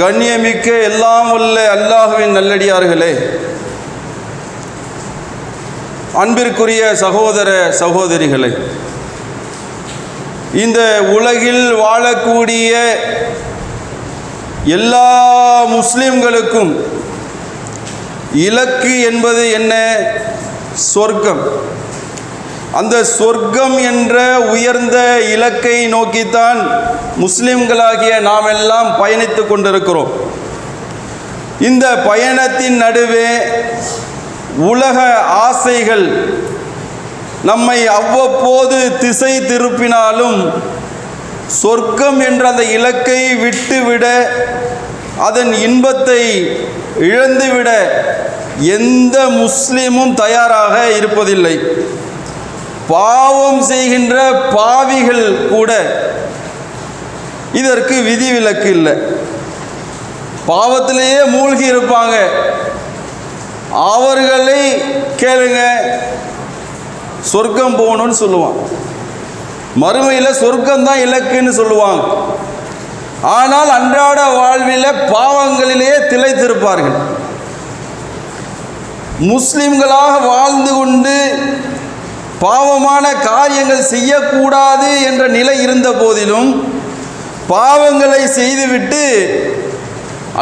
கண்ணியமிக்க எல்லாம் உள்ள அல்லாஹுவின் நல்லடியார்களே. அன்பிற்குரிய சகோதர சகோதரிகளே இந்த உலகில் வாழக்கூடிய எல்லா முஸ்லிம்களுக்கும் இலக்கு என்பது என்ன? சொர்க்கம். அந்த சொர்க்கம் என்ற உயர்ந்த இலக்கை நோக்கித்தான் முஸ்லிம்களாகிய நாம் எல்லாம் பயணித்து கொண்டிருக்கிறோம். இந்த பயணத்தின் நடுவே உலக ஆசைகள் நம்மை அவ்வப்போது திசை திருப்பினாலும் சொர்க்கம் என்ற அந்த இலக்கை விட்டுவிட அதன் இன்பத்தை இழந்துவிட எந்த முஸ்லீமும் தயாராக இருப்பதில்லை. பாவம் செய்கின்ற பாவிகள் கூட இதற்கு விதிவிலக்கு இல்லை. பாவத்திலேயே மூழ்கி இருப்பாங்க. அவர்களை கேளுங்க. சொர்க்கம் போகணும்னு சொல்லுவான். மறுமையில் சொர்க்கம் தான் இலக்குன்னு சொல்லுவாங்க. ஆனால் அன்றாட வாழ்வில் பாவங்களிலேயே திளைத்திருப்பார்கள். முஸ்லிம்களாக வாழ்ந்து கொண்டு பாவமான காரியங்கள் செய்யக்கூடாது என்ற நிலை இருந்த போதிலும் பாவங்களை செய்துவிட்டு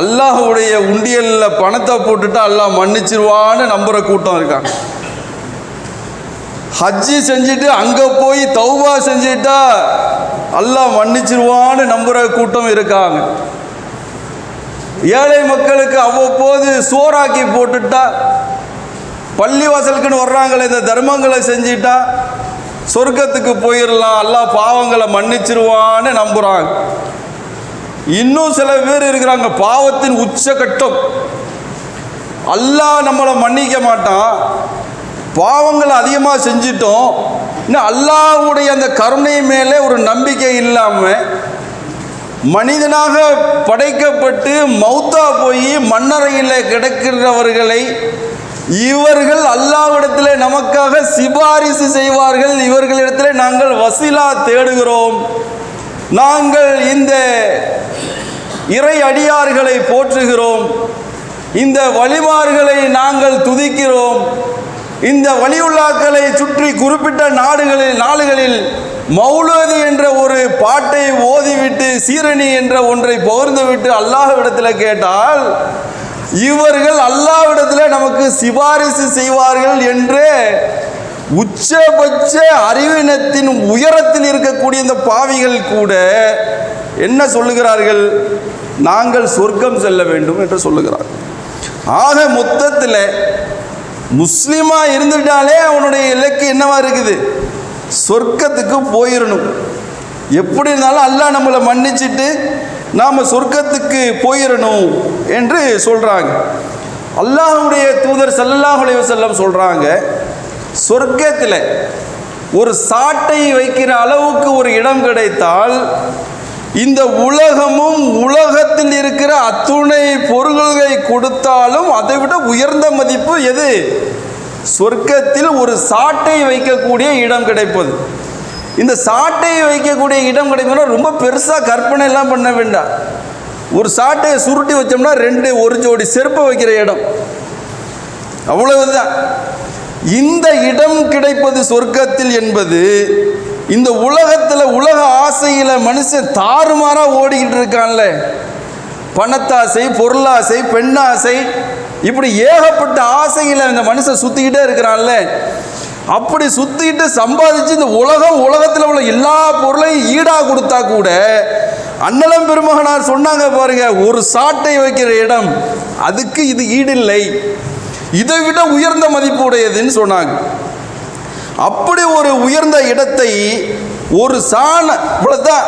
அல்லாஹுடைய உண்டியலில் பணத்தை போட்டுட்டு அல்லாஹ் மன்னிச்சிருவான்னு நம்புகிற கூட்டம் இருக்காங்க. ஹஜ்ஜி செஞ்சுட்டு அங்கே போய் தௌவா செஞ்சுட்டா அல்லாஹ் மன்னிச்சிருவான்னு நம்புகிற கூட்டம் இருக்காங்க. ஏழை மக்களுக்கு அவ்வப்போது சோறாக்கி போட்டுட்டா பள்ளிவாசலுக்குன்னு வர்றாங்களே இந்த தர்மங்களை செஞ்சிட்டா சொர்க்கத்துக்கு போயிடலாம் எல்லா பாவங்களை மன்னிச்சிருவான்னு நம்புகிறாங்க இன்னும் சில பேர் இருக்கிறாங்க பாவத்தின் உச்சகட்டம். அல்லாஹ் நம்மளை மன்னிக்க மாட்டான். பாவங்களை அதிகமாக செஞ்சிட்டோம். இன்னும் அல்லாவுடைய அந்த கருணை மேலே ஒரு நம்பிக்கை இல்லாமல் மனிதனாக படைக்கப்பட்டு மௌத்தா போய் மண்ணறையில் கிடக்கிறவர்களை இவர்கள் அல்லாவிடத்திலே நமக்காக சிபாரிசு செய்வார்கள். இவர்களிடத்தில் நாங்கள் வசிலா தேடுகிறோம். நாங்கள் இந்த இறை அடியார்களை போற்றுகிறோம். இந்த வழிமார்களை நாங்கள் துதிக்கிறோம். இந்த வழியுள்ளாக்களை சுற்றி குறிப்பிட்ட நாடுகளில் நாடுகளில் மௌலது என்ற ஒரு பாட்டை ஓதிவிட்டு சீரணி என்ற ஒன்றை பகிர்ந்துவிட்டு அல்லாஹ்விடத்தில் கேட்டால் இவர்கள் அல்லாவிடத்தில் நமக்கு சிபாரிசு செய்வார்கள் என்று உச்சபட்ச அறிவினத்தின் உயரத்தில் இருக்கக்கூடிய இந்த பாவிகள் கூட என்ன சொல்லுகிறார்கள்? நாங்கள் சொர்க்கம் செல்ல வேண்டும் என்று சொல்லுகிறார் ஆக மொத்தத்தில் முஸ்லீமா இருந்துட்டாலே அவனுடைய இலக்கு என்னவா இருக்குது? சொர்க்கத்துக்கு போயிடணும் எப்படி இருந்தாலும் அல்லாஹ் நம்மளை மன்னிச்சிட்டு நாம் சொர்க்கத்துக்கு போயிடணும் என்று சொல்கிறாங்க அல்லாஹுடைய தூதர் ஸல்லல்லாஹு செல்லம் சொல்கிறாங்க சொர்க்கத்தில் ஒரு சாட்டை வைக்கிற அளவுக்கு ஒரு இடம் கிடைத்தால் இந்த உலகமும் உலகத்தில் இருக்கிற அத்துணை பொருள்களை கொடுத்தாலும் அதை விட உயர்ந்த மதிப்பு எது? சொர்க்கத்தில் ஒரு சாட்டை வைக்கக்கூடிய இடம் கிடைப்பது. இந்த சாட்டை வைக்கக்கூடிய இடம் கிடைக்கும்னா ரொம்ப பெருசாக கற்பனை எல்லாம் பண்ண வேண்டாம். ஒரு சாட்டையை சுருட்டி வச்சோம்னா ரெண்டு ஒரு ஜோடி செருப்பை வைக்கிற இடம். அவ்வளவுதான். இந்த இடம் கிடைப்பது சொர்க்கத்தில் என்பது இந்த உலகத்தில் உலக ஆசையில் மனுஷன் தாறுமாறாக ஓடிக்கிட்டு இருக்கான்ல. பணத்தாசை பொருளாசை பெண்ணாசை இப்படி ஏகப்பட்ட ஆசையில் இந்த மனுஷன் சுற்றிக்கிட்டே இருக்கிறான்ல. அப்படி சுற்றிட்டு சம்பாதிச்சு இந்த உலகம் உலகத்தில் உள்ள எல்லா பொருளையும் ஈடாக கொடுத்தா கூட அன்னலம் பெருமகனார் சொன்னாங்க பாருங்க ஒரு சாட்டை வைக்கிற இடம் அதுக்கு இது ஈடில்லை. இதை விட உயர்ந்த மதிப்பு உடையதுன்னு சொன்னாங்க. அப்படி ஒரு உயர்ந்த இடத்தை ஒரு சாண இவ்வளோதான்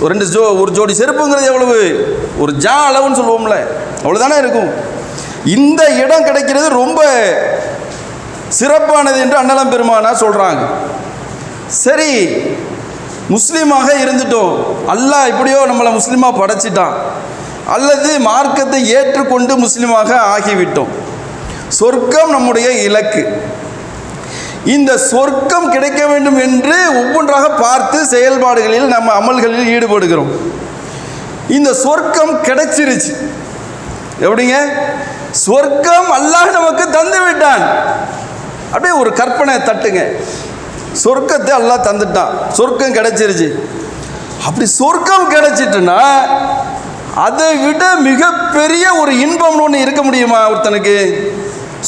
ஒரு ரெண்டு ஜோ ஒரு ஜோடி செருப்புங்கிறது எவ்வளவு? ஒரு ஜா அளவுன்னு சொல்லுவோம்ல அவ்வளோதானே இருக்கும். இந்த இடம் கிடைக்கிறது ரொம்ப சிறப்பானது என்று அண்ணலம் பெருமானா சொல்கிறாங்க சரி முஸ்லீமாக இருந்துட்டோம் அல்லாஹ் இப்படியோ நம்மளை முஸ்லீமாக படைச்சிட்டான். அல்லது மார்க்கத்தை ஏற்றுக்கொண்டு முஸ்லீமாக ஆகிவிட்டோம். சொர்க்கம் நம்முடைய இலக்கு. இந்த சொர்க்கம் கிடைக்க வேண்டும் என்று ஒவ்வொன்றாக பார்த்து செயல்பாடுகளில் நம்ம அமல்களில் ஈடுபடுகிறோம். இந்த சொர்க்கம் கிடைச்சிருச்சு. எப்படிங்க? சொர்க்கம் அல்லாஹ் நமக்கு தந்து விட்டான். அப்படியே ஒரு கற்பனை தட்டுங்க. சொர்க்கத்தை எல்லாம் தந்துட்டான். சொர்க்கம் கிடைச்சிருச்சு. அப்படி சொர்க்கம் கிடைச்சிட்டுன்னா அதை விட மிகப்பெரிய ஒரு இன்பம்னு ஒன்று இருக்க முடியுமா ஒருத்தனுக்கு?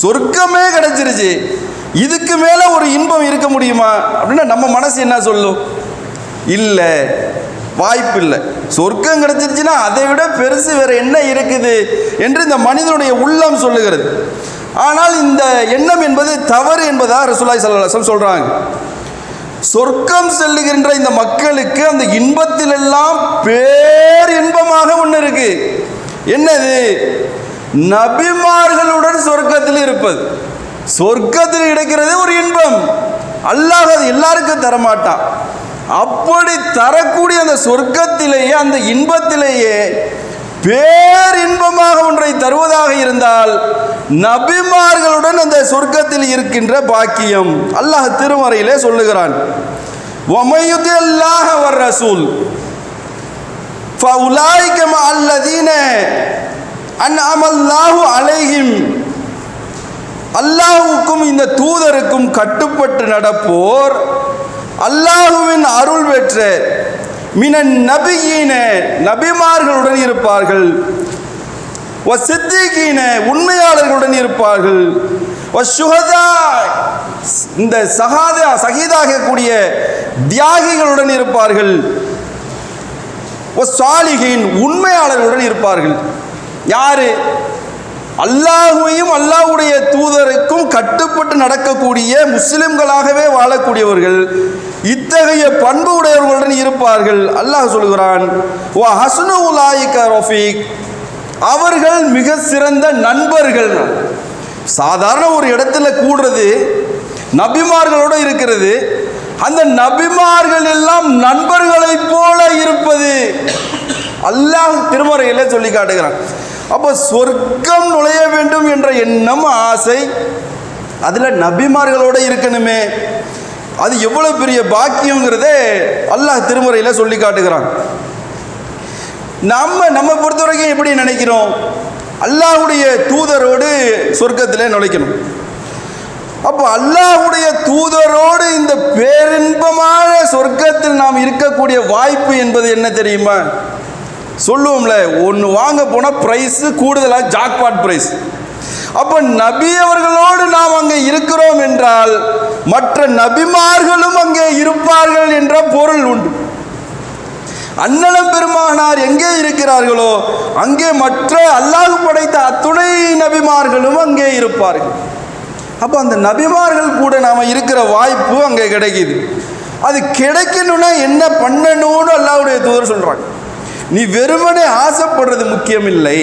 சொர்க்கமே கிடைச்சிருச்சு. இதுக்கு மேலே ஒரு இன்பம் இருக்க முடியுமா? அப்படின்னா நம்ம மனசு என்ன சொல்லும்? இல்லை. வாய்ப்பு இல்லை. சொர்க்கம் கிடைச்சிருச்சுன்னா அதை விட பெருசு வேற என்ன இருக்குது? என்று இந்த மனிதனுடைய உள்ளம் சொல்லுகிறது. ஆனால் இந்த எண்ணம் என்பது தவறு என்பதாக ரசூலாய் சல்லாஹம் சொல்கிறாங்க சொர்க்கம் செல்லுகின்ற இந்த மக்களுக்கு அந்த இன்பத்திலெல்லாம் பேர் இன்பமாக ஒன்று இருக்கு. என்னது? நபிமார்களுடன் சொர்க்கத்தில் இருப்பது. சொர்க்கத்தில் கிடைக்கிறது ஒரு இன்பம். அல்லாஹ் அது எல்லாருக்கும் தரமாட்டான். அப்படி தரக்கூடிய அந்த சொர்க்கத்திலேயே அந்த இன்பத்திலேயே பேர் இன்பமாக ஒன்றை தருவதாக இருந்தால் நபிமார்களுடன் அந்த சொர்க்கத்தில் இருக்கின்ற பாக்கியம். அல்லாஹ் திருமறையிலே சொல்லுகிறான். ரசூல். அல்லதீன அல்லாஹு அலைஹிம். அல்லாஹுக்கும் இந்த தூதருக்கும் கட்டுப்பட்டு நடப்போர் அல்லாஹுவின் அருள் பெற்ற மினன் நபியீன நபிமார்களுடன் இருப்பார்கள். ஒ சித்திகீன உண்மையாளர்களுடன் இருப்பார்கள். ஒ சுகதா இந்த சகாதா சகிதாகக்கூடிய தியாகிகளுடன் இருப்பார்கள். ஒ சாலிகின் உண்மையாளர்களுடன் இருப்பார்கள். யாரு? அல்லாஹுவையும் அல்லாஹுடைய தூதருக்கும் கட்டுப்பட்டு நடக்கக்கூடிய முஸ்லிம்களாகவே வாழக்கூடியவர்கள். இத்தகைய பண்பு உடையவர்களுடன் இருப்பார்கள். அல்லாஹ் சொல்கிறான் ஓ ஹஸ்னு அவர்கள் மிக சிறந்த நண்பர்கள். சாதாரண ஒரு இடத்துல கூடுறது நபிமார்களோடு இருக்கிறது. அந்த நபிமார்கள் எல்லாம் நண்பர்களைப் போல இருப்பது. அல்லாஹ் திருமறையில சொல்லி காட்டுகிறான். அப்போ சொர்க்கம் நுழைய வேண்டும் என்ற எண்ணம் ஆசை அதில் நபிமார்களோட இருக்கணுமே. அது எவ்வளவு பெரிய பாக்கியங்கிறதே அல்லாஹ் திருமுறையில் சொல்லி காட்டுகிறான். நம்ம நம்ம பொறுத்த வரைக்கும் எப்படி நினைக்கிறோம்? அல்லாஹ்வுடைய தூதரோடு சொர்க்கத்தில் நுழைக்கணும். அப்போ அல்லாஹ்வுடைய தூதரோடு இந்த பேரின்பமான சொர்க்கத்தில் நாம் இருக்கக்கூடிய வாய்ப்பு என்பது என்ன தெரியுமா? சொல்லுவோம்ல ஒன்று வாங்க போனால் ப்ரைஸு கூடுதலாக ஜாக்பாட் ப்ரைஸ் அப்போ நபி அவர்களோடு நாம் அங்கே இருக்கிறோம் என்றால் மற்ற நபிமார்களும் அங்கே இருப்பார்கள் என்ற பொருள் உண்டு. அன்னலம் பெருமானார் எங்கே இருக்கிறார்களோ அங்கே மற்ற அல்லாஹ் படைத்த அத்துணை நபிமார்களும் அங்கே இருப்பார்கள். அப்போ அந்த நபிமார்கள் கூட நாம் இருக்கிற வாய்ப்பு அங்கே கிடைக்குது. அது கிடைக்கணும்னா என்ன பண்ணணும்னு அல்லாஹ்வுடைய தூதர் சொல்கிறாங்க நீ வெறுமனே ஆசைப்படுறது முக்கியம் இல்லை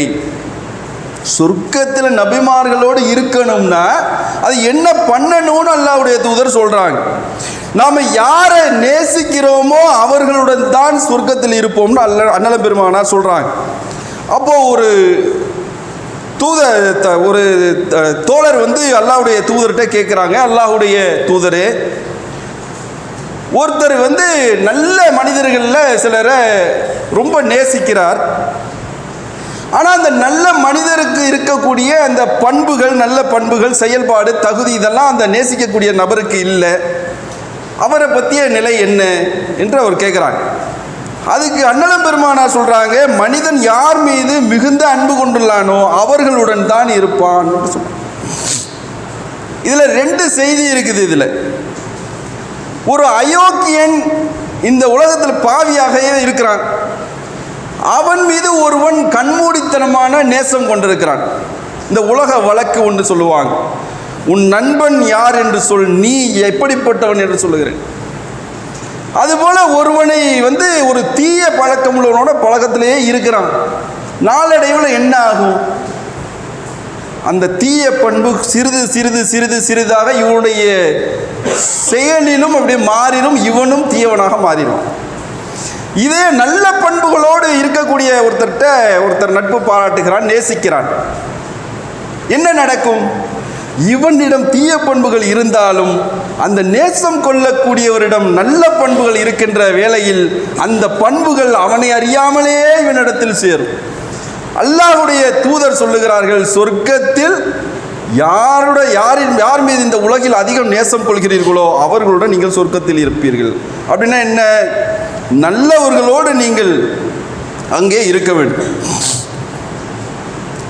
சொர்க்கத்தில் நபிமார்களோடு இருக்கணும்னா அது என்ன பண்ணணும்னு அல்லாவுடைய தூதர் சொல்கிறாங்க நாம் யாரை நேசிக்கிறோமோ அவர்களுடன் தான் சொர்க்கத்தில் இருப்போம்னு அல்ல அண்ணல பெருமானா சொல்கிறாங்க அப்போது ஒரு தூத த- ஒரு த- தோழர் வந்து அல்லாவுடைய தூதர்கிட்ட கேட்குறாங்க அல்லாஹ்வுடைய தூதரே ஒருத்தர் வந்து நல்ல மனிதர்களில் சிலரை ரொம்ப நேசிக்கிறார். ஆனால் அந்த நல்ல மனிதருக்கு இருக்கக்கூடிய அந்த பண்புகள் நல்ல பண்புகள் செயல்பாடு தகுதி இதெல்லாம் அந்த நேசிக்கக்கூடிய நபருக்கு இல்லை. அவரை பற்றிய நிலை என்ன என்று அவர் கேட்குறாங்க அதுக்கு அண்ணலம் பெருமானார் சொல்கிறாங்க மனிதன் யார் மீது மிகுந்த அன்பு கொண்டுள்ளானோ அவர்களுடன் தான் இருப்பான். இதில் ரெண்டு செய்தி இருக்குது இதில். ஒரு அயோக்கியன் இந்த உலகத்தில் பாவியாகவே இருக்கிறான். அவன் மீது ஒருவன் கண்மூடித்தனமான நேசம் கொண்டிருக்கிறான். இந்த உலக வழக்கு ஒன்று சொல்லுவாங்க. உன் நண்பன் யார் என்று சொல் நீ எப்படிப்பட்டவன் என்று சொல்லுகிறேன். அதுபோல ஒருவனை வந்து ஒரு தீய பழக்கம் உள்ளவனோட பழக்கத்திலேயே இருக்கிறான். நாளடைவில் என்ன ஆகும்? அந்த தீய பண்பு சிறிது சிறிது சிறிது சிறிதாக இவனுடைய செயலிலும் அப்படியே மாறிடும் இவனும் தீயவனாக மாறிடும். இதே நல்ல பண்புகளோடு இருக்கக்கூடிய ஒருத்தர்கிட்ட ஒருத்தர் நட்பு பாராட்டுகிறான் நேசிக்கிறான். என்ன நடக்கும்? இவனிடம் தீய பண்புகள் இருந்தாலும் அந்த நேசம் கொள்ளக்கூடியவரிடம் நல்ல பண்புகள் இருக்கின்ற வேளையில் அந்த பண்புகள் அவனை அறியாமலே இவனிடத்தில் சேரும். அல்லாஹுடைய தூதர் சொல்லுகிறார்கள் சொர்க்கத்தில் யாருடைய யாரின் யார் மீது இந்த உலகில் அதிகம் நேசம் கொள்கிறீர்களோ அவர்களுடன் நீங்கள் சொர்க்கத்தில் இருப்பீர்கள். அப்படின்னா என்ன? நல்லவர்களோடு நீங்கள் அங்கே இருக்க வேண்டும்.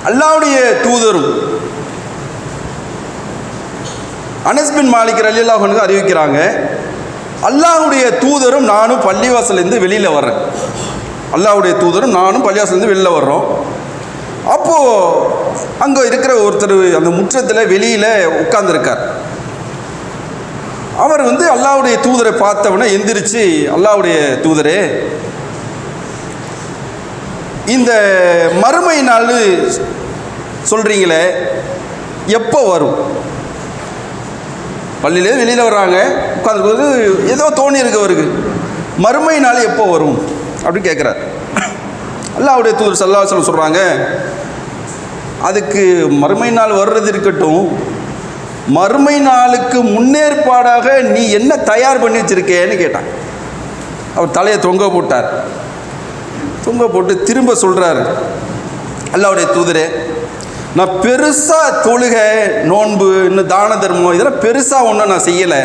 அல்லாவுடைய தூதரும் அனஸ்பின் பின் அலி அல்லாஹனுக்கு அறிவிக்கிறாங்க அல்லாஹுடைய தூதரும் நானும் பள்ளிவாசலேருந்து வெளியில் வர்றேன். அல்லாஹுடைய தூதரும் நானும் பள்ளிவாசலேருந்து வெளியில் வர்றோம். அப்போது அங்கே இருக்கிற ஒருத்தர் அந்த முற்றத்தில் வெளியில் உட்காந்துருக்கார் அவர் வந்து அல்லாவுடைய தூதரை பார்த்தவொடனே எந்திரிச்சு அல்லாஹ்வுடைய தூதரே இந்த மறுமை நாள் சொல்கிறீங்களே எப்போ வரும்? பள்ளியிலே வெளியில் வர்றாங்க உட்காந்துருக்கும்போது ஏதோ தோணி இருக்கு அவருக்கு. மறுமை நாள் எப்போ வரும்? அப்படின்னு கேட்குறாரு அல்லாவுடைய தூதர் சல்லாஹலம் சொல்கிறாங்க அதுக்கு மறுமை நாள் வர்றது இருக்கட்டும் மறுமை நாளுக்கு முன்னேற்பாடாக நீ என்ன தயார் பண்ணி வச்சிருக்கேன்னு கேட்டான். அவர் தலையை தொங்க போட்டார். தொங்க போட்டு திரும்ப சொல்கிறாரு அல்லாவுடைய தூதரே நான் பெருசாக தொழுகை நோன்பு இன்னும் தான தர்மம் இதெல்லாம் பெருசாக ஒன்றும் நான் செய்யலை.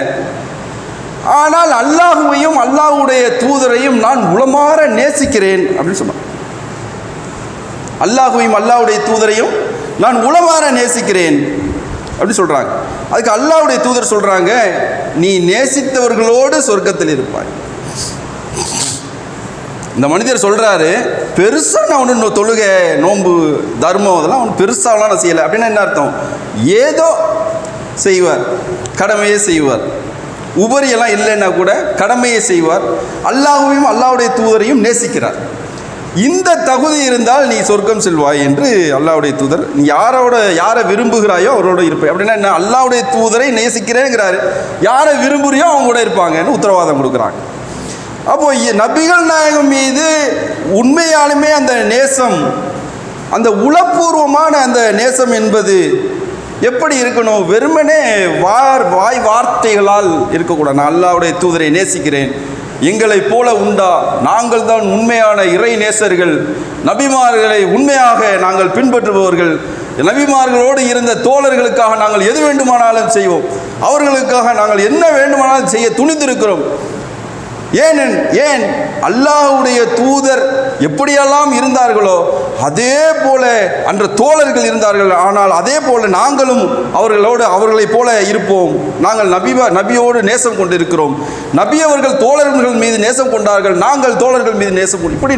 ஆனால் அல்லாஹுவையும் அல்லாஹுடைய தூதரையும் நான் உளமாற நேசிக்கிறேன் அப்படின்னு சொன்னான். அல்லாஹுவையும் அல்லாஹுடைய தூதரையும் நான் உளமாற நேசிக்கிறேன். அப்படி சொல்கிறாங்க அதுக்கு அல்லாவுடைய தூதர் சொல்கிறாங்க நீ நேசித்தவர்களோடு சொர்க்கத்தில் இருப்பாய். இந்த மனிதர் சொல்கிறாரு பெருசாக நான் ஒன்று தொழுகை நோன்பு தர்மம் அதெல்லாம் ஒன்று பெருசாகலாம் நான் செய்யலை. அப்படின்னா என்ன அர்த்தம்? ஏதோ செய்வார் கடமையே செய்வார். உபரியெல்லாம் இல்லைன்னா கூட கடமையை செய்வார். அல்லாஹுவையும் அல்லாவுடைய தூதரையும் நேசிக்கிறார். இந்த தகுதி இருந்தால் நீ சொர்க்கம் செல்வாய் என்று அல்லாவுடைய தூதர் நீ யாரோட யாரை விரும்புகிறாயோ அவரோட இருப்பாய் அப்படின்னா என்ன? அல்லாவுடைய தூதரை நேசிக்கிறேங்கிறாரு யாரை விரும்புறியோ அவங்க கூட இருப்பாங்கன்னு உத்தரவாதம் கொடுக்குறாங்க. அப்போ நபிகள் நாயகம் மீது உண்மையாலுமே அந்த நேசம் அந்த உளப்பூர்வமான அந்த நேசம் என்பது எப்படி இருக்கணும்? வெறுமனே வார் வாய் வார்த்தைகளால் இருக்கக்கூடாது. நான் அல்லாவுடைய தூதரை நேசிக்கிறேன். எங்களைப் போல உண்டா? நாங்கள் தான் உண்மையான இறை நேசர்கள். நபிமார்களை உண்மையாக நாங்கள் பின்பற்றுபவர்கள். நபிமார்களோடு இருந்த தோழர்களுக்காக நாங்கள் எது வேண்டுமானாலும் செய்வோம். அவர்களுக்காக நாங்கள் என்ன வேண்டுமானாலும் செய்ய துணிந்திருக்கிறோம். ஏன் ஏன் அல்லாஹுடைய தூதர் எப்படியெல்லாம் இருந்தார்களோ அதே போல அன்ற தோழர்கள் இருந்தார்கள். ஆனால் அதே போல நாங்களும் அவர்களோடு அவர்களைப் போல இருப்போம். நாங்கள் நபி நபியோடு நேசம் கொண்டிருக்கிறோம். நபி அவர்கள் தோழர்கள் மீது நேசம் கொண்டார்கள். நாங்கள் தோழர்கள் மீது நேசம் கொண்டு இப்படி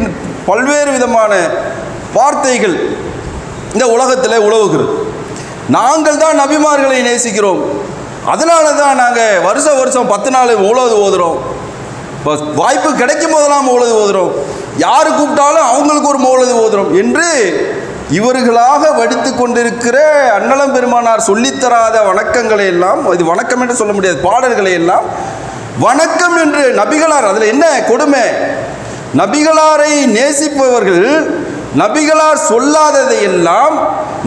பல்வேறு விதமான வார்த்தைகள் இந்த உலகத்தில் உழவுகிறது நாங்கள் தான் நபிமார்களை நேசிக்கிறோம். அதனால தான் நாங்கள் வருஷம் வருஷம் பத்து நாள் உழவு ஓதுறோம். வாய்ப்பு கிடைக்கும் போதெல்லாம் மௌலது ஓதுறோம். யார் கூப்பிட்டாலும் அவங்களுக்கு ஒரு மௌலது ஓதுறோம் என்று இவர்களாக வடித்து கொண்டிருக்கிற அன்னலம் பெருமானார் சொல்லித்தராத வணக்கங்களை எல்லாம் இது வணக்கம் என்று சொல்ல முடியாது பாடல்களை எல்லாம் வணக்கம் என்று நபிகளார் அதில் என்ன கொடுமை? நபிகளாரை நேசிப்பவர்கள் நபிகளார் சொல்லாததை எல்லாம்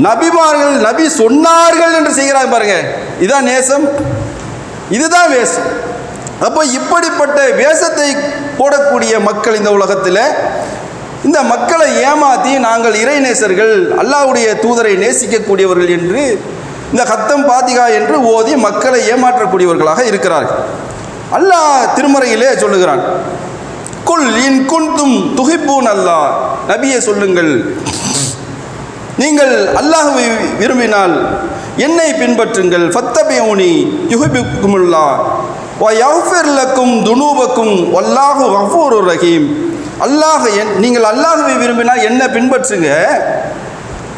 நபிமார்கள் நபி சொன்னார்கள் என்று செய்கிறாங்க பாருங்க. இதுதான் நேசம். இதுதான் வேஷம் அப்போ இப்படிப்பட்ட வேஷத்தை போடக்கூடிய மக்கள் இந்த உலகத்தில் இந்த மக்களை ஏமாற்றி நாங்கள் இறைநேசர்கள் அல்லாஹ்வுடைய தூதரை நேசிக்கக்கூடியவர்கள் என்று இந்த கத்தம் பாதிகா என்று ஓதி மக்களை ஏமாற்றக்கூடியவர்களாக இருக்கிறார்கள். அல்லாஹ் திருமறையிலே சொல்லுகிறான் குல் இன் குன்தும் துகிப்பூன் அல்லாஹ். நபியை சொல்லுங்கள் நீங்கள் அல்லாஹுவை விரும்பினால் என்னை பின்பற்றுங்கள் ஃபத்தபியூனி யுகிபிக்குமுல்லா வ லக்கும் துனூபக்கும் வல்லாஹு கஃபூரு ரஹீம் அல்லாஹ் என் நீங்கள் அல்லாஹுவை விரும்பினால் என்ன பின்பற்றுங்க.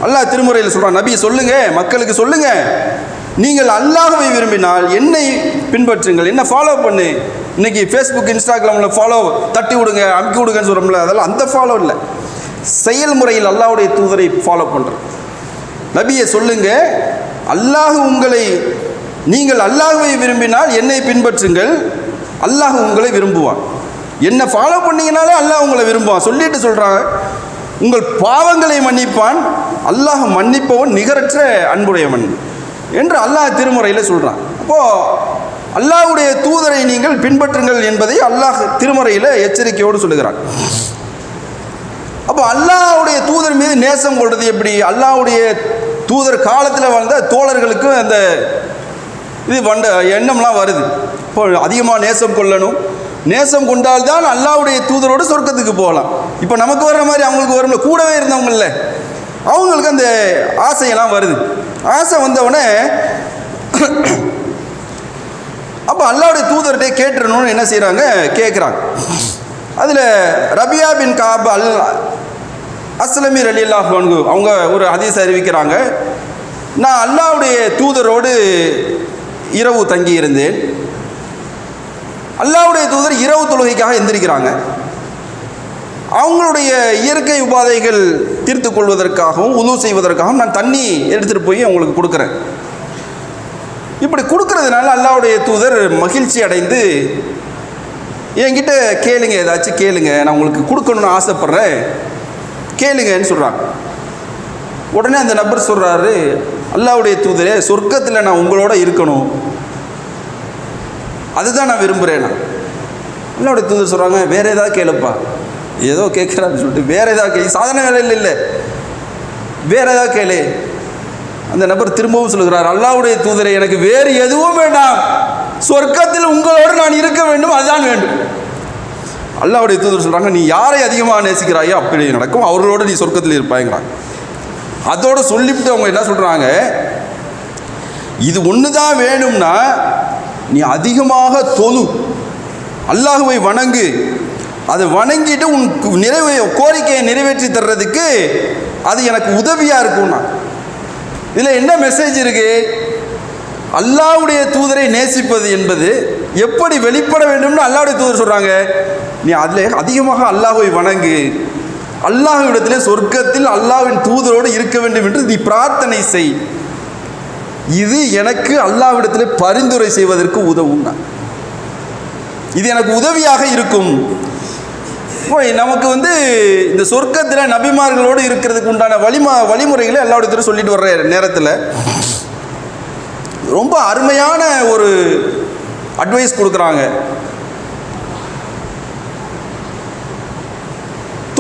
அல்லாஹ் திருமுறையில் சொல்கிறான் நபி சொல்லுங்க மக்களுக்கு சொல்லுங்க. நீங்கள் அல்லாஹுவை விரும்பினால் என்னை பின்பற்றுங்கள். என்ன ஃபாலோ பண்ணு. இன்னைக்கு ஃபேஸ்புக் இன்ஸ்டாகிராமில் ஃபாலோ தட்டி விடுங்க அமுக்கி விடுங்கன்னு சொல்கிறோம்ல அதெல்லாம் அந்த ஃபாலோ இல்லை. செயல்முறையில் அல்லாஹுடைய தூதரை ஃபாலோ பண்ணுறோம் நபியை சொல்லுங்க அல்லாஹ் உங்களை நீங்கள் அல்லாஹுவை விரும்பினால் என்னை பின்பற்றுங்கள். அல்லாஹ் உங்களை விரும்புவான். என்னை ஃபாலோ பண்ணீங்கனாலே அல்லாஹ் உங்களை விரும்புவான். சொல்லிட்டு சொல்கிறாங்க உங்கள் பாவங்களை மன்னிப்பான். அல்லாஹ் மன்னிப்பவன் நிகரற்ற அன்புடையவன் என்று அல்லாஹ் திருமுறையில் சொல்கிறான் அப்போது அல்லாஹ்வுடைய தூதரை நீங்கள் பின்பற்றுங்கள் என்பதை அல்லாஹ் திருமுறையில் எச்சரிக்கையோடு சொல்லுகிறான். அப்போ அல்லாஹ்வுடைய தூதர் மீது நேசம் கொள்வது எப்படி? அல்லாஹுடைய தூதர் காலத்தில் வாழ்ந்த தோழர்களுக்கு அந்த இது வண்ட எண்ணம்லாம் வருது. இப்போ அதிகமாக நேசம் கொள்ளணும். நேசம் கொண்டால்தான் அல்லாவுடைய தூதரோடு சொர்க்கத்துக்கு போகலாம். இப்போ நமக்கு வர்ற மாதிரி அவங்களுக்கு வரும்ல கூடவே இருந்தவங்கள அவங்களுக்கு அந்த ஆசையெல்லாம் வருது. ஆசை வந்தவுடனே அப்போ அல்லாவுடைய தூதர்கிட்டே கேட்டுறணும்னு என்ன செய்கிறாங்க கேட்குறாங்க அதில் ரபியா பின் காப் அல் அஸ்லமி அலி அல்லாஹ் அவங்க ஒரு அதிச அறிவிக்கிறாங்க. நான் அல்லாவுடைய தூதரோடு இரவு தங்கி இருந்தேன் அல்லாவுடைய தூதர் இரவு தொழுகைக்காக எந்திரிக்கிறாங்க. அவங்களுடைய இயற்கை உபாதைகள் தீர்த்து கொள்வதற்காகவும் உதவு செய்வதற்காகவும் நான் தண்ணி எடுத்துகிட்டு போய் அவங்களுக்கு கொடுக்குறேன். இப்படி கொடுக்கறதுனால அல்லாவுடைய தூதர் மகிழ்ச்சி அடைந்து என்கிட்ட கேளுங்க ஏதாச்சும் கேளுங்க நான் உங்களுக்கு கொடுக்கணும்னு ஆசைப்பட்றேன். கேளுங்கன்னு சொல்கிறாங்க உடனே அந்த நபர் சொல்கிறாரு அல்லாவுடைய தூதரே சொர்க்கத்தில் நான் உங்களோட இருக்கணும். அதுதான் நான் விரும்புகிறேன் நான். அல்லாவுடைய தூதர் சொல்கிறாங்க வேற ஏதாவது கேளுப்பா. ஏதோ கேட்குறான்னு சொல்லிட்டு வேற ஏதாவது கே சாதாரண வேலையில் இல்லை. வேற ஏதாவது கேளு. அந்த நபர் திரும்பவும் சொல்கிறார் அல்லாவுடைய தூதரை எனக்கு வேறு எதுவும் வேண்டாம். சொர்க்கத்தில் உங்களோடு நான் இருக்க வேண்டும் அதுதான் வேண்டும். அல்லாவுடைய தூதர் சொல்கிறாங்க நீ யாரை அதிகமாக நேசிக்கிறாயோ அப்படி நடக்கும். அவர்களோடு நீ சொர்க்கத்தில் இருப்பாய்ங்கிறான் அதோடு சொல்லிவிட்டு அவங்க என்ன சொல்கிறாங்க இது ஒன்று தான் வேணும்னா நீ அதிகமாக தொழு. அல்லாஹுவை வணங்கு. அதை வணங்கிட்டு உன் நிறைவே கோரிக்கையை நிறைவேற்றி தர்றதுக்கு அது எனக்கு உதவியாக இருக்கும்னா. இதில் என்ன மெசேஜ் இருக்கு? அல்லாவுடைய தூதரை நேசிப்பது என்பது எப்படி வெளிப்பட வேண்டும்னு அல்லாவுடைய தூதர் சொல்கிறாங்க நீ அதில் அதிகமாக அல்லாஹுவை வணங்கு. அல்லாஹ்விடத்திலே சொர்க்கத்தில் அல்லாஹ்வின் தூதரோடு இருக்க வேண்டும் என்று நீ பிரார்த்தனை செய். இது எனக்கு அல்லாவிடத்திலே பரிந்துரை செய்வதற்கு உதவும். இது எனக்கு உதவியாக இருக்கும். நமக்கு வந்து இந்த சொர்க்கத்தில் நபிமார்களோடு இருக்கிறதுக்கு உண்டான வழிமா வழிமுறைகளை எல்லா இடத்துலையும் சொல்லிட்டு வர்ற நேரத்தில் ரொம்ப அருமையான ஒரு அட்வைஸ் கொடுக்குறாங்க.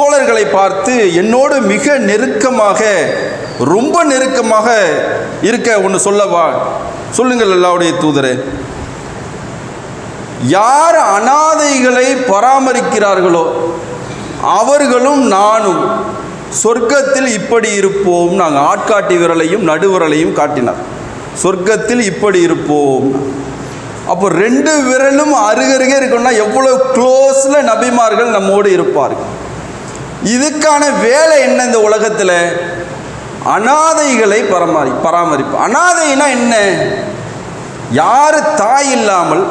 தோழர்களை பார்த்து என்னோடு மிக நெருக்கமாக ரொம்ப நெருக்கமாக இருக்க ஒன்று சொல்லவா? சொல்லுங்கள் அல்லாவுடைய தூதரே. யார் அனாதைகளை பராமரிக்கிறார்களோ அவர்களும் நானும் சொர்க்கத்தில் இப்படி இருப்போம். நாங்கள் ஆட்காட்டி விரலையும் நடுவிரலையும் காட்டினார். சொர்க்கத்தில் இப்படி இருப்போம். அப்போ ரெண்டு விரலும் அருகருகே இருக்கணும்னா எவ்வளோ க்ளோஸில் நபிமார்கள் நம்மோடு இருப்பார்கள். இதுக்கான வேலை என்ன இந்த உலகத்தில்? அனாதைகளை பராமரி பராமரிப்பு. அனாதைனா என்ன? யார் தாய் இல்லாமல்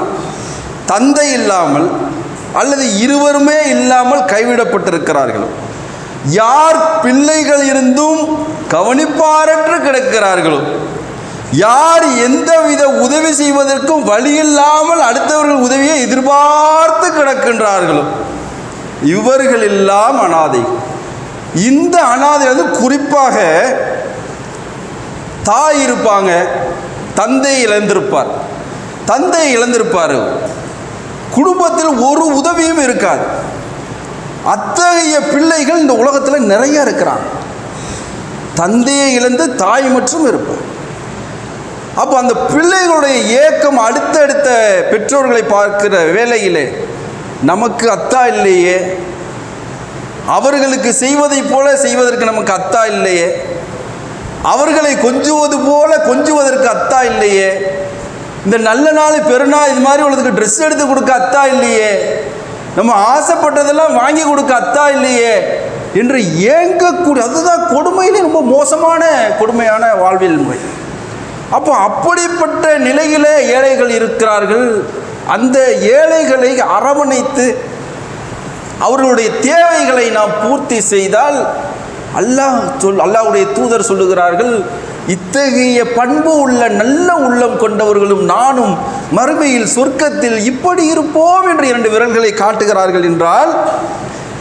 தந்தை இல்லாமல் அல்லது இருவருமே இல்லாமல் கைவிடப்பட்டிருக்கிறார்களோ. யார் பிள்ளைகள் இருந்தும் கவனிப்பாரற்று கிடக்கிறார்களோ. யார் எந்தவித உதவி செய்வதற்கும் வழி இல்லாமல் அடுத்தவர்கள் உதவியை எதிர்பார்த்து கிடக்கின்றார்களோ. இவர்கள் எல்லாம் அனாதை. இந்த அனாதை வந்து குறிப்பாக தாய் இருப்பாங்க தந்தை இழந்திருப்பார். தந்தை இழந்திருப்பார். குடும்பத்தில் ஒரு உதவியும் இருக்காது. அத்தகைய பிள்ளைகள் இந்த உலகத்தில் நிறைய இருக்கிறாங்க. தந்தையை இழந்து தாய் மற்றும் இருப்பார். அப்போ அந்த பிள்ளைகளுடைய ஏக்கம் அடுத்தடுத்த பெற்றோர்களை பார்க்கிற வேலையிலே நமக்கு அத்தா இல்லையே. அவர்களுக்கு செய்வதைப் போல செய்வதற்கு நமக்கு அத்தா இல்லையே. அவர்களை கொஞ்சுவது போல கொஞ்சுவதற்கு அத்தா இல்லையே. இந்த நல்ல நாள் பெருநாள் இது மாதிரி உள்ளதுக்கு ட்ரெஸ் எடுத்து கொடுக்க அத்தா இல்லையே. நம்ம ஆசைப்பட்டதெல்லாம் வாங்கி கொடுக்க அத்தா இல்லையே என்று ஏங்கக்கூடிய அதுதான் கொடுமையிலே ரொம்ப மோசமான கொடுமையான வாழ்வியல் முறை. அப்போ அப்படிப்பட்ட நிலையிலே ஏழைகள் இருக்கிறார்கள். அந்த ஏழைகளை அரவணைத்து அவர்களுடைய தேவைகளை நாம் பூர்த்தி செய்தால் அல்லாஹ் சொல் அல்லாஹுடைய தூதர் சொல்லுகிறார்கள் இத்தகைய பண்பு உள்ள நல்ல உள்ளம் கொண்டவர்களும் நானும் மறுமையில் சொர்க்கத்தில் இப்படி இருப்போம் என்று இரண்டு விரல்களை காட்டுகிறார்கள் என்றால்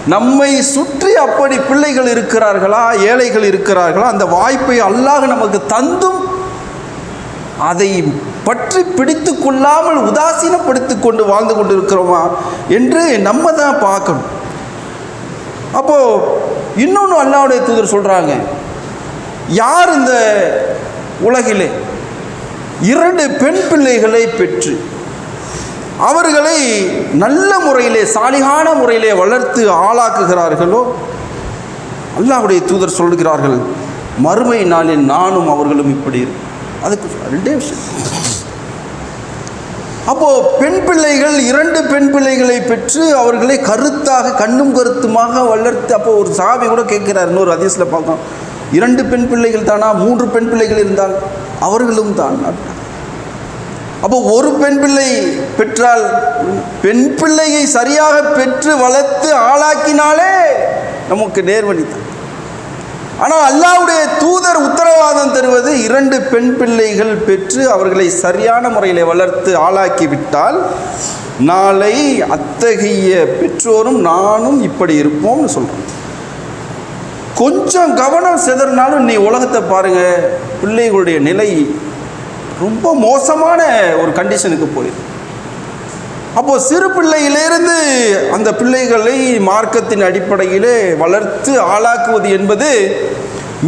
நம்மை சுற்றி அப்படி பிள்ளைகள் இருக்கிறார்களா ஏழைகள் இருக்கிறார்களா அந்த வாய்ப்பை அல்லாஹ் நமக்கு தந்தும் அதை பற்றி பிடித்து கொள்ளாமல் உதாசீனப்படுத்தி கொண்டு வாழ்ந்து கொண்டு இருக்கிறோமா என்று நம்ம தான் பார்க்கணும். அப்போது இன்னொன்று அல்லாவுடைய தூதர் சொல்கிறாங்க யார் இந்த உலகிலே இரண்டு பெண் பிள்ளைகளை பெற்று அவர்களை நல்ல முறையிலே சாலிகான முறையிலே வளர்த்து ஆளாக்குகிறார்களோ? அல்லாவுடைய தூதர் சொல்கிறார்கள் மறுமை நாளில் நானும் அவர்களும் இப்படி இருக்கும் அதுக்கு ரெண்டே விஷயம். அப்போ பெண் பிள்ளைகள் இரண்டு பெண் பிள்ளைகளை பெற்று அவர்களை கருத்தாக கண்ணும் கருத்துமாக வளர்த்து அப்போ ஒரு சாமி கூட கேட்கிறார் இன்னொரு அதிசயில் பார்த்தோம் இரண்டு பெண் பிள்ளைகள் தானா? மூன்று பெண் பிள்ளைகள் இருந்தால் அவர்களும் தான். அப்போ ஒரு பெண் பிள்ளை பெற்றால் பெண் பிள்ளையை சரியாக பெற்று வளர்த்து ஆளாக்கினாலே நமக்கு நேர்வழி தான். ஆனால் அல்லாவுடைய தூதர் உத்தரவாதம் தருவது இரண்டு பெண் பிள்ளைகள் பெற்று அவர்களை சரியான முறையில் வளர்த்து ஆளாக்கி விட்டால் நாளை அத்தகைய பெற்றோரும் நானும் இப்படி இருப்போம்னு சொல்கிறோம் கொஞ்சம் கவனம் சிதறினாலும் நீ உலகத்தை பாருங்கள் பிள்ளைகளுடைய நிலை ரொம்ப மோசமான ஒரு கண்டிஷனுக்கு போயிடும் அப்போது சிறு பிள்ளையிலிருந்து அந்த பிள்ளைகளை மார்க்கத்தின் அடிப்படையிலே வளர்த்து ஆளாக்குவது என்பது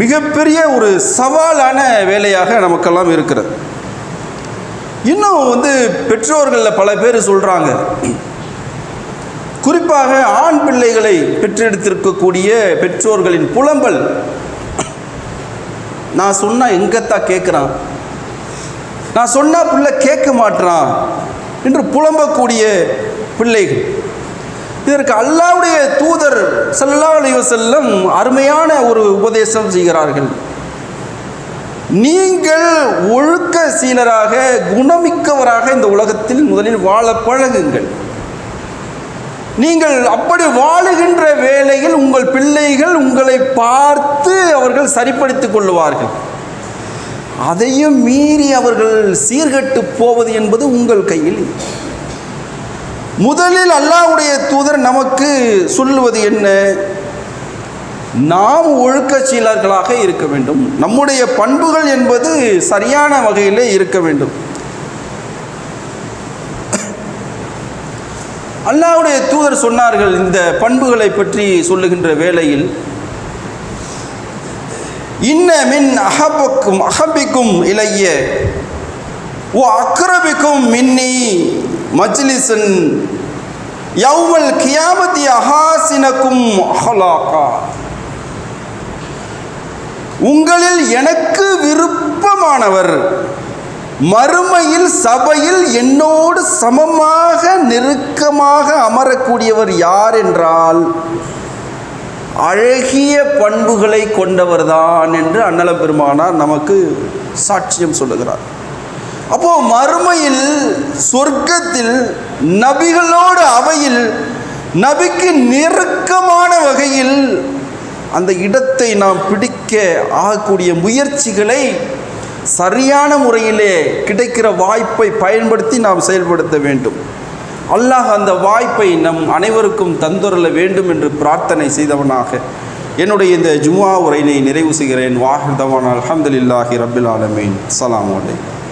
மிகப்பெரிய ஒரு சவாலான வேலையாக நமக்கெல்லாம் இருக்கிறது. இன்னும் வந்து பெற்றோர்களில் பல பேர் சொல்கிறாங்க குறிப்பாக ஆண் பிள்ளைகளை பெற்றெடுத்திருக்கக்கூடிய பெற்றோர்களின் புலம்பல். நான் சொன்னால் எங்கத்தான் கேட்குறான் நான் சொன்னா பிள்ளை கேட்க மாட்றான். என்று புலம்பக்கூடிய பிள்ளைகள். இதற்கு அல்லாவுடைய தூதர் ஸல்லல்லாஹு செல்லும் அருமையான ஒரு உபதேசம் செய்கிறார்கள். நீங்கள் ஒழுக்க சீலராக குணமிக்கவராக இந்த உலகத்தில் முதலில் வாழ பழகுங்கள். நீங்கள் அப்படி வாழுகின்ற வேளையில் உங்கள் பிள்ளைகள் உங்களை பார்த்து அவர்கள் சரிப்படுத்திக் கொள்ளுவார்கள். அதையும் மீறி அவர்கள் சீர்கட்டு போவது என்பது உங்கள் கையில். முதலில் அல்லாவுடைய தூதர் நமக்கு சொல்லுவது என்ன? நாம் ஒழுக்கச்சீலர்களாக இருக்க வேண்டும். நம்முடைய பண்புகள் என்பது சரியான வகையிலே இருக்க வேண்டும். அல்லாவுடைய தூதர் சொன்னார்கள் இந்த பண்புகளை பற்றி சொல்லுகின்ற வேளையில் இன்ன மின் அஹபக்கும் அஹபிக்கும் இலைய ஓ அக்ரபிக்கும் மின்னி மஜ்லிசன் யௌமல் கியாமத்தி அஹாசினக்கும் அஹலாக்கா. உங்களில் எனக்கு விருப்பமானவர் மறுமையில் சபையில் என்னோடு சமமாக நெருக்கமாக அமரக்கூடியவர் யார் என்றால் அழகிய பண்புகளை கொண்டவர்தான் என்று அன்னல பெருமானார் நமக்கு சாட்சியம் சொல்லுகிறார். அப்போ மறுமையில் சொர்க்கத்தில் நபிகளோடு அவையில் நபிக்கு நெருக்கமான வகையில் அந்த இடத்தை நாம் பிடிக்க ஆகக்கூடிய முயற்சிகளை சரியான முறையிலே கிடைக்கிற வாய்ப்பை பயன்படுத்தி நாம் செயல்படுத்த வேண்டும். அல்லாஹ் அந்த வாய்ப்பை நம் அனைவருக்கும் தந்துரல வேண்டும் என்று பிரார்த்தனை செய்தவனாக. என்னுடைய இந்த ஜுமா உரையினை நிறைவு செய்கிறேன். வாஹிதவான் அலமதுல்லாஹி ரபில் ஆலமீன். சலாம் அலைக்கும்.